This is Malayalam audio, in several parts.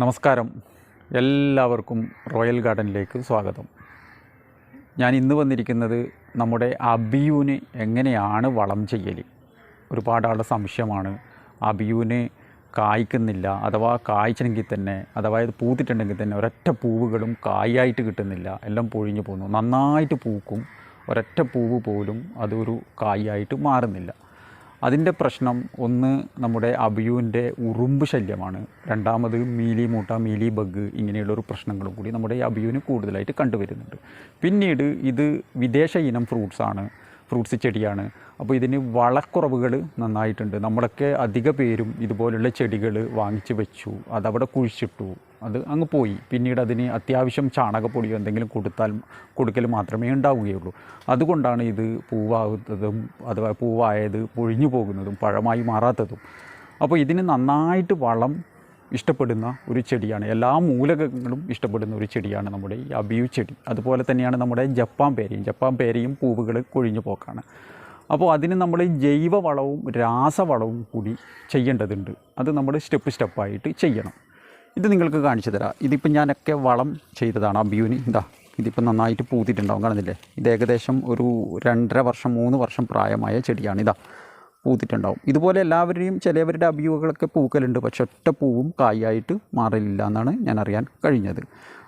നമസ്കാരം. എല്ലാവർക്കും റോയൽ ഗാർഡനിലേക്ക് സ്വാഗതം. ഞാൻ ഇന്ന് വന്നിരിക്കുന്നത് നമ്മുടെ അബിയൂന് എങ്ങനെയാണ് വളം ചെയ്യൽ ഒരുപാടാളുടെ സംശയമാണ്. അബിയൂന് കായ്ക്കുന്നില്ല അഥവാ കായ്ച്ചെങ്കിൽ തന്നെ അഥവാ ഇത് പൂത്തിട്ടുണ്ടെങ്കിൽ തന്നെ ഒരൊറ്റ പൂവുകളും കായായിട്ട് കിട്ടുന്നില്ല. എല്ലാം പൊഴിഞ്ഞു പോകുന്നു. നന്നായിട്ട് പൂക്കും. ഒരൊറ്റ പൂവ് പോലും അതൊരു കായായിട്ട് മാറുന്നില്ല. അതിന്റെ പ്രശ്നം ഒന്ന് നമ്മുടെ അബിയുവിന്റെ ഉറുമ്പ് ശല്യമാണ്. രണ്ടാമത് മീലി മൂട്ട മീലി ബഗ് ഇങ്ങനെയുള്ളൊരു പ്രശ്നങ്ങളും കൂടി നമ്മുടെ ഈ അബിയുവിന് കൂടുതലായിട്ട് കണ്ടുവരുന്നുണ്ട്. പിന്നീട് ഇത് വിദേശ ഇനം ഫ്രൂട്ട്സാണ് ഫ്രൂട്ട്സ് ചെടിയാണ്. അപ്പോൾ ഇതിന് വളക്കുറവുകൾ നന്നായിട്ടുണ്ട്. നമ്മളൊക്കെ അധിക പേരും ഇതുപോലുള്ള ചെടികൾ വാങ്ങിച്ച് വെച്ചു അതവിടെ കുഴിച്ചിട്ടു. അത് അങ്ങ് പോയി. പിന്നീട് അതിന് അത്യാവശ്യം ചാണകപ്പൊടിയോ എന്തെങ്കിലും കൊടുത്താൽ കൊടുക്കൽ മാത്രമേ ഉണ്ടാവുകയുള്ളൂ. അതുകൊണ്ടാണ് ഇത് പൂവാകുന്നതും അഥവാ പൂവായത് പൊഴിഞ്ഞു പോകുന്നതും പഴമായി മാറാത്തതും. അപ്പോൾ ഇതിന് നന്നായിട്ട് വളം ഇഷ്ടപ്പെടുന്ന ഒരു ചെടിയാണ്. എല്ലാ മൂലകങ്ങളും ഇഷ്ടപ്പെടുന്ന ഒരു ചെടിയാണ് നമ്മുടെ ഈ അബിയു ചെടി. അതുപോലെ തന്നെയാണ് നമ്മുടെ ജപ്പാൻ പേരയും ജപ്പാൻ പേരയും പൂവുകൾ കൊഴിഞ്ഞു പോക്കാണ്. അപ്പോൾ അതിന് നമ്മൾ ജൈവവളവും രാസവളവും കൂടി ചെയ്യേണ്ടതുണ്ട്. അത് നമ്മൾ സ്റ്റെപ്പ് സ്റ്റെപ്പായിട്ട് ചെയ്യണം. ഇത് നിങ്ങൾക്ക് കാണിച്ചു തരാം. ഇതിപ്പോൾ ഞാനൊക്കെ വളം ചെയ്തതാണ് അബിയുവിന് ഇതാ ഇതിപ്പോൾ നന്നായിട്ട് പൂത്തിട്ടുണ്ടാവും. കാണുന്നില്ലേ? ഇത് ഏകദേശം ഒരു രണ്ടര വർഷം മൂന്ന് വർഷം പ്രായമായ ചെടിയാണ്. ഇതാ പൂത്തിട്ടുണ്ടാവും. ഇതുപോലെ എല്ലാവരുടെയും ചിലവരുടെ അഭിയോഗങ്ങളൊക്കെ പൂക്കലുണ്ട്. പക്ഷെ ഒറ്റ പൂവും കായായിട്ട് മാറില്ല എന്നാണ് ഞാൻ അറിയാൻ കഴിഞ്ഞത്.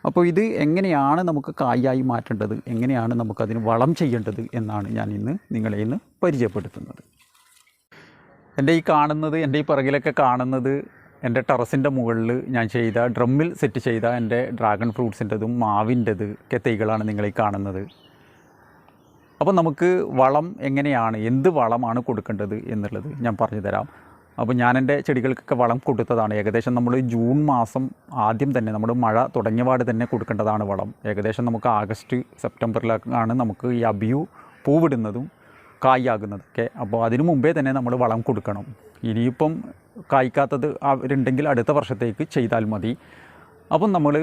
അപ്പോൾ ഇത് എങ്ങനെയാണ് നമുക്ക് കായായി മാറ്റേണ്ടത്? എങ്ങനെയാണ് നമുക്കതിന് വളം ചെയ്യേണ്ടത് എന്നാണ് ഞാൻ ഇന്ന് നിങ്ങളെ ഇന്ന് പരിചയപ്പെടുത്തുന്നത്. എന്റെ ഈ കാണുന്നത് എന്റെ ഈ പിറകിലൊക്കെ കാണുന്നത് എന്റെ ടെറസിന്റെ മുകളിൽ ഞാൻ ചെയ്ത ഡ്രമ്മിൽ സെറ്റ് ചെയ്ത എന്റെ ഡ്രാഗൺ ഫ്രൂട്ട്സിന്റെതും മാവിന്റെത് ഒക്കെ തൈകളാണ് നിങ്ങളീ കാണുന്നത്. അപ്പോൾ നമുക്ക് വളം എങ്ങനെയാണ് എന്ത് വളമാണ് കൊടുക്കേണ്ടത് എന്നുള്ളത് ഞാൻ പറഞ്ഞു തരാം. അപ്പോൾ ഞാൻ എന്റെ ചെടികൾക്കൊക്കെ വളം കൊടുത്തതാണ്. ഏകദേശം നമ്മൾ ജൂൺ മാസം ആദ്യം തന്നെ നമ്മൾ മഴ തുടങ്ങിയപാട് തന്നെ കൊടുക്കേണ്ടതാണ് വളം. ഏകദേശം നമുക്ക് ആഗസ്റ്റ് സെപ്റ്റംബറിലാണ് നമുക്ക് ഈ അബിയു പൂവിടുന്നതും കായാകുന്നതൊക്കെ അപ്പോൾ അതിനു മുമ്പേ തന്നെ നമ്മൾ വളം കൊടുക്കണം. ഇനിയിപ്പം കായ്ക്കാത്തത് അവരുണ്ടെങ്കിൽ അടുത്ത വർഷത്തേക്ക് ചെയ്താൽ മതി. അപ്പം നമ്മൾ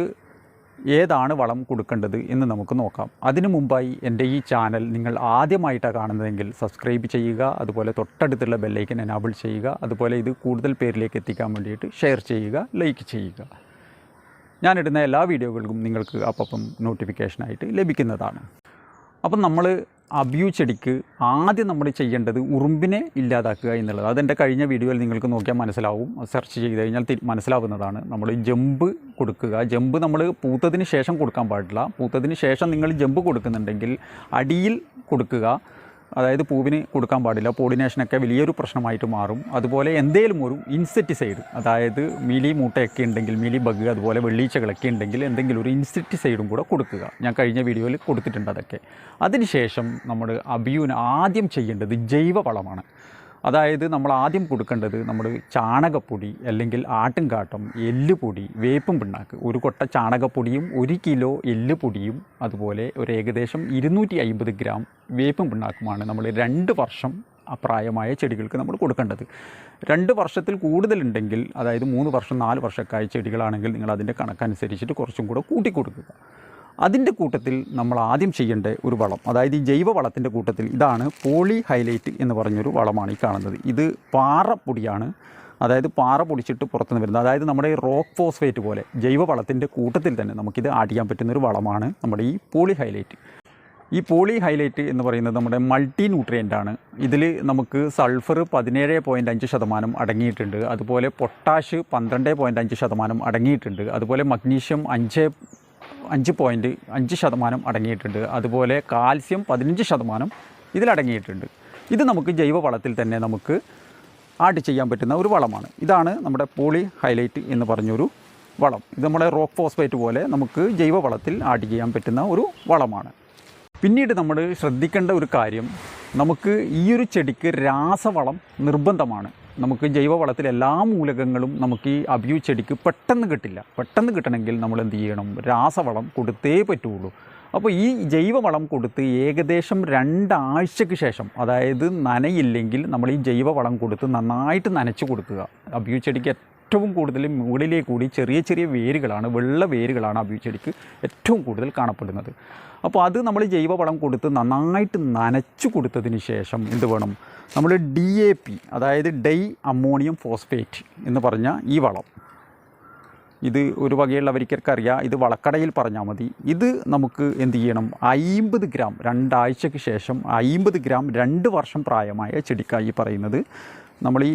ഏതാണ് വളം കൊടുക്കേണ്ടത് എന്ന് നമുക്ക് നോക്കാം. അതിനു മുമ്പായി എന്റെ ഈ ചാനൽ നിങ്ങൾ ആദ്യമായിട്ടാണ് കാണുന്നതെങ്കിൽ സബ്സ്ക്രൈബ് ചെയ്യുക അതുപോലെ തൊട്ടടുത്തുള്ള ബെല്ലൈക്കൻ എനാബിൾ ചെയ്യുക അതുപോലെ ഇത് കൂടുതൽ പേരിലേക്ക് എത്തിക്കാൻ വേണ്ടിയിട്ട് ഷെയർ ചെയ്യുക ലൈക്ക് ചെയ്യുക. ഞാനിടുന്ന എല്ലാ വീഡിയോകൾക്കും നിങ്ങൾക്ക് അപ്പം നോട്ടിഫിക്കേഷനായിട്ട് ലഭിക്കുന്നതാണ്. അപ്പം നമ്മൾ അബ്യൂ ചെടിക്ക് ആദ്യം നമ്മൾ ചെയ്യേണ്ടത് ഉറുമ്പിനെ ഇല്ലാതാക്കുക എന്നുള്ളത്. അതെന്റെ കഴിഞ്ഞ വീഡിയോയിൽ നിങ്ങൾക്ക് നോക്കിയാൽ മനസ്സിലാവും. സെർച്ച് ചെയ്ത് കഴിഞ്ഞാൽ മനസ്സിലാവുന്നതാണ്. നമ്മൾ ജമ്പ് കൊടുക്കുക. ജമ്പ് നമ്മൾ പൂത്തതിന് ശേഷം കൊടുക്കാൻ പാടില്ല. പൂത്തതിന് ശേഷം നിങ്ങൾ ജമ്പ് കൊടുക്കുന്നുണ്ടെങ്കിൽ അടിയിൽ കൊടുക്കുക. അതായത് പൂവിന് കൊടുക്കാൻ പാടില്ല. പോളിനേഷനൊക്കെ വലിയൊരു പ്രശ്നമായിട്ട് മാറും. അതുപോലെ എന്തെങ്കിലും ഒരു ഇൻസെക്ടിസൈഡ് അതായത് മിലി മൂട്ടയൊക്കെ ഉണ്ടെങ്കിൽ മിലി ബഗ് അതുപോലെ വെള്ളീച്ചകളൊക്കെ ഉണ്ടെങ്കിൽ എന്തെങ്കിലും ഒരു ഇൻസെക്ടിസൈഡും കൂടെ കൊടുക്കുക. ഞാൻ കഴിഞ്ഞ വീഡിയോയിൽ കൊടുത്തിട്ടുണ്ട് അതൊക്കെ. അതിനുശേഷം നമ്മൾ അബിയൂന് ആദ്യം ചെയ്യേണ്ടത് ജൈവ വളമാണ്. അതായത് നമ്മൾ ആദ്യം കൊടുക്കേണ്ടത് നമ്മൾ ചാണകപ്പൊടി അല്ലെങ്കിൽ ആട്ടുംകാട്ടം എല്ലുപൊടി വേപ്പും പിണ്ണാക്ക്. ഒരു കൊട്ട ചാണകപ്പൊടിയും ഒരു കിലോ എല്ലുപൊടിയും അതുപോലെ ഒരു ഏകദേശം ഇരുന്നൂറ്റി അമ്പത് ഗ്രാം വേപ്പും പിണ്ണാക്കുമാണ് നമ്മൾ രണ്ട് വർഷം അപ്രായമായ ചെടികൾക്ക് നമ്മൾ കൊടുക്കേണ്ടത്. രണ്ട് വർഷത്തിൽ കൂടുതലുണ്ടെങ്കിൽ അതായത് മൂന്ന് വർഷം നാല് വർഷക്കായ ചെടികളാണെങ്കിൽ നിങ്ങൾ അതിന്റെ കണക്കനുസരിച്ചിട്ട് കുറച്ചും കൂടെ കൂട്ടി കൊടുക്കുക അതിന്റെ കൂട്ടത്തിൽ നമ്മൾ ആദ്യം ചെയ്യേണ്ട ഒരു വളം അതായത് ഈ ജൈവ വളത്തിന്റെ കൂട്ടത്തിൽ ഇതാണ് പോളി ഹൈലൈറ്റ് എന്ന് പറഞ്ഞൊരു വളമാണ് ഈ കാണുന്നത്. ഇത് പാറപ്പൊടിയാണ് അതായത് പാറ പൊടിച്ചിട്ട് പുറത്തുനിന്ന് വരുന്നത്. അതായത് നമ്മുടെ ഈ റോക്ക് ഫോസ്ഫേറ്റ് പോലെ ജൈവ വളത്തിന്റെ കൂട്ടത്തിൽ തന്നെ നമുക്കിത് ആഡ് ചെയ്യാൻ പറ്റുന്നൊരു വളമാണ് നമ്മുടെ ഈ പോളി ഹൈലൈറ്റ് ഈ പോളി ഹൈലൈറ്റ് എന്ന് പറയുന്നത് നമ്മുടെ മൾട്ടി ന്യൂട്രിയന്റ് ആണ് ഇതിൽ നമുക്ക് സൾഫർ പതിനേഴ് പോയിന്റ് അഞ്ച് ശതമാനം അടങ്ങിയിട്ടുണ്ട്. അതുപോലെ പൊട്ടാഷ് പന്ത്രണ്ട് പോയിന്റ് അഞ്ച് ശതമാനം അടങ്ങിയിട്ടുണ്ട്. അതുപോലെ മഗ്നീഷ്യം അഞ്ച് അഞ്ച് പോയിന്റ് അഞ്ച് ശതമാനം അടങ്ങിയിട്ടുണ്ട്. അതുപോലെ കാൽസ്യം പതിനഞ്ച് ശതമാനം ഇതിലടങ്ങിയിട്ടുണ്ട് ഇത് നമുക്ക് ജൈവ വളത്തിൽ തന്നെ നമുക്ക് ആഡ് ചെയ്യാൻ പറ്റുന്ന ഒരു വളമാണ്. ഇതാണ് നമ്മുടെ പോളി ഹൈലൈറ്റ് എന്ന് പറഞ്ഞൊരു വളം. ഇത് നമ്മുടെ റോക്ക് ഫോസ്ഫേറ്റ് പോലെ നമുക്ക് ജൈവ വളത്തിൽ ആഡ് ചെയ്യാൻ പറ്റുന്ന ഒരു വളമാണ്. പിന്നീട് നമ്മൾ ശ്രദ്ധിക്കേണ്ട ഒരു കാര്യം നമുക്ക് ഈ ഒരു ചെടിക്ക് രാസവളം നിർബന്ധമാണ്. നമുക്ക് ജൈവവളത്തിൽ എല്ലാ മൂലകങ്ങളും നമുക്ക് ഈ അബ്യൂ ചെടിക്ക് പെട്ടെന്ന് കിട്ടില്ല. പെട്ടെന്ന് കിട്ടണമെങ്കിൽ നമ്മൾ എന്ത് ചെയ്യണം? രാസവളം കൊടുത്തേ പറ്റുള്ളൂ. അപ്പോൾ ഈ ജൈവവളം കൊടുത്ത് ഏകദേശം രണ്ടാഴ്ചയ്ക്ക് ശേഷം അതായത് നനയില്ലെങ്കിൽ നമ്മൾ ഈ ജൈവവളം കൊടുത്ത് നന്നായിട്ട് നനച്ച് കൊടുക്കുക. അബ്യൂ ചെടിക്ക് ഏറ്റവും കൂടുതൽ മുകളിലേക്ക് കൂടി ചെറിയ ചെറിയ വേരുകളാണ് വെള്ള വേരുകളാണ് അബ്യൂ ഏറ്റവും കൂടുതൽ കാണപ്പെടുന്നത്. അപ്പോൾ അത് നമ്മൾ ജൈവവളം കൊടുത്ത് നന്നായിട്ട് നനച്ചു കൊടുത്തതിന് ശേഷം എന്ത് വേണം? നമ്മൾ ഡി എ പി അതായത് ഡൈ അമോണിയം ഫോസ്ഫേറ്റ് എന്ന് പറഞ്ഞ ഈ വളം. ഇത് ഒരു വകയുള്ളവർക്കൊക്കെ അറിയാം ഇത് വളക്കടയിൽ പറഞ്ഞാൽ മതി. ഇത് നമുക്ക് എന്ത് ചെയ്യണം? അയിമ്പത് ഗ്രാം രണ്ടാഴ്ചയ്ക്ക് ശേഷം അയിമ്പത് ഗ്രാം രണ്ട് വർഷം പ്രായമായ ചെടിക്കായി പറയുന്നത് നമ്മൾ ഈ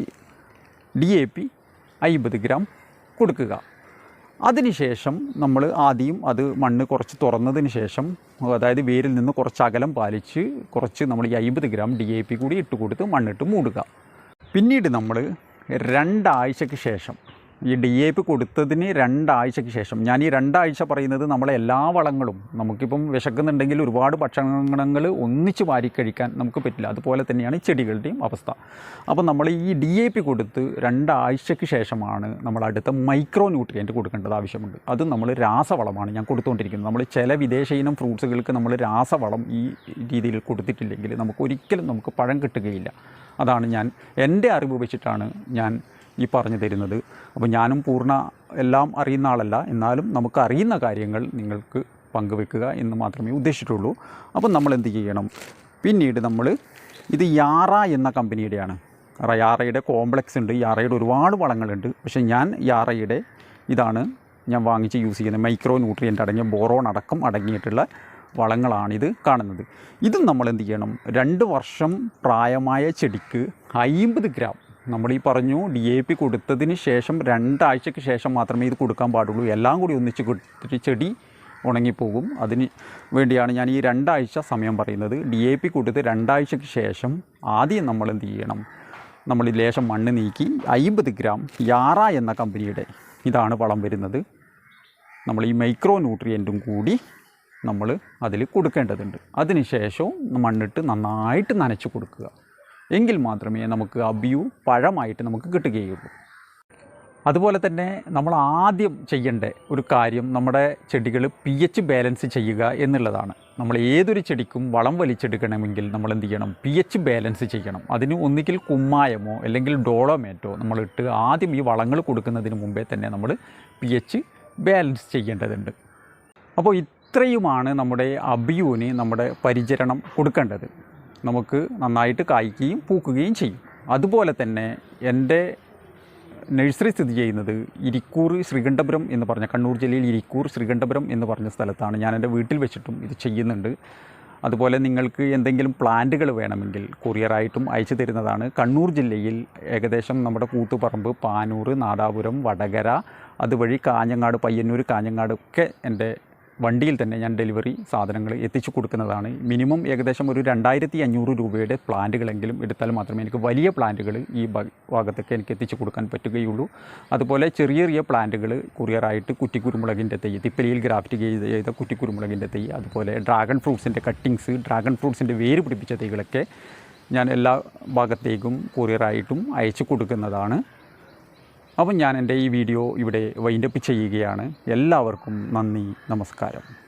ഡി എ പി അയിമ്പത് ഗ്രാം കൊടുക്കുക. അതിനുശേഷം നമ്മൾ ആദ്യം അത് മണ്ണ് കുറച്ച് തുറന്നതിന് ശേഷം അതായത് വേരിൽ നിന്ന് കുറച്ച് അകലം പാലിച്ച് കുറച്ച് നമ്മൾ ഈ അമ്പത് ഗ്രാം ഡി എ പി കൂടി ഇട്ട് കൊടുത്ത് മണ്ണിട്ട് മൂടുക. പിന്നീട് നമ്മൾ രണ്ടാഴ്ചയ്ക്ക് ശേഷം ഈ ഡി എ പി കൊടുത്തതിന് രണ്ടാഴ്ചയ്ക്ക് ശേഷം. ഞാൻ ഈ രണ്ടാഴ്ച പറയുന്നത് നമ്മളെ എല്ലാ വളങ്ങളും നമുക്കിപ്പം വിശക്കുന്നുണ്ടെങ്കിൽ ഒരുപാട് ഭക്ഷണങ്ങൾ ഒന്നിച്ച് വാരിക്കഴിക്കാൻ നമുക്ക് പറ്റില്ല. അതുപോലെ തന്നെയാണ് ചെടികളുടെയും അവസ്ഥ. അപ്പോൾ നമ്മൾ ഈ ഡി എ പി കൊടുത്ത് രണ്ടാഴ്ചയ്ക്ക് ശേഷമാണ് നമ്മൾ അടുത്ത മൈക്രോ ന്യൂട്രിയന്റ് കൊടുക്കേണ്ടത് ആവശ്യമുണ്ട്. അത് നമ്മൾ രാസവളമാണ് ഞാൻ കൊടുത്തുകൊണ്ടിരിക്കുന്നത്. നമ്മൾ ചില വിദേശ ഇനം ഫ്രൂട്ട്സുകൾക്ക് നമ്മൾ രാസവളം ഈ രീതിയിൽ കൊടുത്തിട്ടില്ലെങ്കിൽ നമുക്ക് ഒരിക്കലും നമുക്ക് പഴം കിട്ടുകയില്ല. അതാണ് ഞാൻ എന്റെ അറിവ് വെച്ചിട്ടാണ് ഞാൻ ഈ പറഞ്ഞു തരുന്നത്. അപ്പോൾ ഞാനും പൂർണ എല്ലാം അറിയുന്ന ആളല്ല. എന്നാലും നമുക്ക് അറിയുന്ന കാര്യങ്ങൾ നിങ്ങൾക്ക് പങ്കുവെക്കുക എന്ന് മാത്രമേ ഉദ്ദേശിച്ചിട്ടുള്ളൂ. അപ്പം നമ്മൾ എന്ത് ചെയ്യണം? പിന്നീട് നമ്മൾ ഇത് യാറ എന്ന കമ്പനിയുടെയാണ്. യാറയുടെ കോംപ്ലക്സ് ഉണ്ട്. യാറയുടെ ഒരുപാട് വളങ്ങളുണ്ട്. പക്ഷേ ഞാൻ യാറയുടെ ഇതാണ് ഞാൻ വാങ്ങിച്ച് യൂസ് ചെയ്യുന്നത് മൈക്രോ ന്യൂട്രിയന്റ് അടങ്ങിയ ബോറോൺ അടക്കം അടങ്ങിയിട്ടുള്ള വളങ്ങളാണിത് കാണുന്നത്. ഇതും നമ്മൾ എന്ത് ചെയ്യണം? രണ്ട് വർഷം പ്രായമായ ചെടിക്ക് അയിമ്പത് ഗ്രാം നമ്മൾ ഈ പറഞ്ഞു ഡി എ പി കൊടുത്തതിന് ശേഷം രണ്ടാഴ്ചയ്ക്ക് ശേഷം മാത്രമേ ഇത് കൊടുക്കാൻ പാടുള്ളൂ. എല്ലാം കൂടി ഒന്നിച്ച് കൊടുത്തിട്ട് ചെടി ഉണങ്ങിപ്പോകും. അതിന് വേണ്ടിയാണ് ഞാൻ ഈ രണ്ടാഴ്ച സമയം പറയുന്നത്. ഡി എ പി കൊടുത്ത് രണ്ടാഴ്ചയ്ക്ക് ശേഷം ആദ്യം നമ്മൾ എന്ത് ചെയ്യണം? നമ്മൾ ഈ ലേശം മണ്ണ് നീക്കി അയിമ്പത് ഗ്രാം യാറ എന്ന കമ്പനിയുടെ ഇതാണ് വളം വരുന്നത്. നമ്മൾ ഈ മൈക്രോ ന്യൂട്രിയന്റും കൂടി നമ്മൾ അതിൽ കൊടുക്കേണ്ടതുണ്ട്. അതിനുശേഷവും മണ്ണിട്ട് നന്നായിട്ട് നനച്ച് കൊടുക്കുക. എങ്കിൽ മാത്രമേ നമുക്ക് ആ വ്യൂ പഴമായിട്ട് നമുക്ക് കിട്ടുകയുള്ളൂ. അതുപോലെ തന്നെ നമ്മൾ ആദ്യം ചെയ്യേണ്ട ഒരു കാര്യം നമ്മുടെ ചെടികൾ പി എച്ച് ബാലൻസ് ചെയ്യുക എന്നുള്ളതാണ്. നമ്മൾ ഏതൊരു ചെടിക്കും വളം വലിച്ചെടുക്കണമെങ്കിൽ നമ്മൾ എന്ത് ചെയ്യണം? പി എച്ച് ബാലൻസ് ചെയ്യണം. അതിന് ഒന്നുകിൽ കുമ്മായമോ അല്ലെങ്കിൽ ഡോളോമേറ്റോ നമ്മളിട്ട് ആദ്യം ഈ വളങ്ങൾ കൊടുക്കുന്നതിന് മുമ്പേ തന്നെ നമ്മൾ പി എച്ച് ബാലൻസ് ചെയ്യേണ്ടതുണ്ട്. അപ്പോൾ ഇത്രയുമാണ് നമ്മുടെ അബിയൂന് നമ്മുടെ പരിചരണം കൊടുക്കേണ്ടത്. നമുക്ക് നന്നായിട്ട് കായ്ക്കുകയും പൂക്കുകയും ചെയ്യും. അതുപോലെ തന്നെ എന്റെ നഴ്സറി സ്ഥിതി ചെയ്യുന്നത് ഇരിക്കൂർ ശ്രീകണ്ഠപുരം എന്ന് പറഞ്ഞ കണ്ണൂർ ജില്ലയിൽ ഇരിക്കൂർ ശ്രീകണ്ഠപുരം എന്ന് പറഞ്ഞ സ്ഥലത്താണ് ഞാൻ എന്റെ വീട്ടിൽ വെച്ചിട്ടും ഇത് ചെയ്യുന്നുണ്ട്. അതുപോലെ നിങ്ങൾക്ക് എന്തെങ്കിലും പ്ലാന്റുകൾ വേണമെങ്കിൽ കൊറിയറായിട്ടും അയച്ചു തരുന്നതാണ്. കണ്ണൂർ ജില്ലയിൽ ഏകദേശം നമ്മുടെ കൂത്തുപറമ്പ് പാനൂർ നാദാപുരം വടകര അതുവഴി കാഞ്ഞങ്ങാട് പയ്യന്നൂർ കാഞ്ഞങ്ങാട് ഒക്കെ എന്റെ വണ്ടിയിൽ തന്നെ ഞാൻ ഡെലിവറി സാധനങ്ങൾ എത്തിച്ചു കൊടുക്കുന്നതാണ്. മിനിമം ഏകദേശം ഒരു രണ്ടായിരത്തി അഞ്ഞൂറ് രൂപയുടെ പ്ലാന്റുകളെങ്കിലും എടുത്താൽ മാത്രമേ എനിക്ക് വലിയ പ്ലാന്റുകൾ ഈ ഭാഗത്തൊക്കെ എനിക്ക് എത്തിച്ചു കൊടുക്കാൻ പറ്റുകയുള്ളൂ. അതുപോലെ ചെറിയ ചെറിയ പ്ലാന്റുകൾ കൊറിയറായിട്ട് കുറ്റിക്കുരുമുളകിന്റെ തൈ തിപ്പലിയിൽ ഗ്രാഫ്റ്റ് ചെയ്ത കുറ്റിക്കുരുമുളകിന്റെ തൈ അതുപോലെ ഡ്രാഗൺ ഫ്രൂട്ട്സിന്റെ കട്ടിങ്സ് ഡ്രാഗൺ ഫ്രൂട്ട്സിന്റെ വേര് പിടിപ്പിച്ച തൈകളൊക്കെ ഞാൻ എല്ലാ ഭാഗത്തേക്കും കൊറിയറായിട്ടും അയച്ചു കൊടുക്കുന്നതാണ്. അപ്പം ഞാൻ എന്റെ ഈ വീഡിയോ ഇവിടെ വൈൻഡപ്പ് ചെയ്യുകയാണ്. എല്ലാവർക്കും നന്ദി നമസ്കാരം.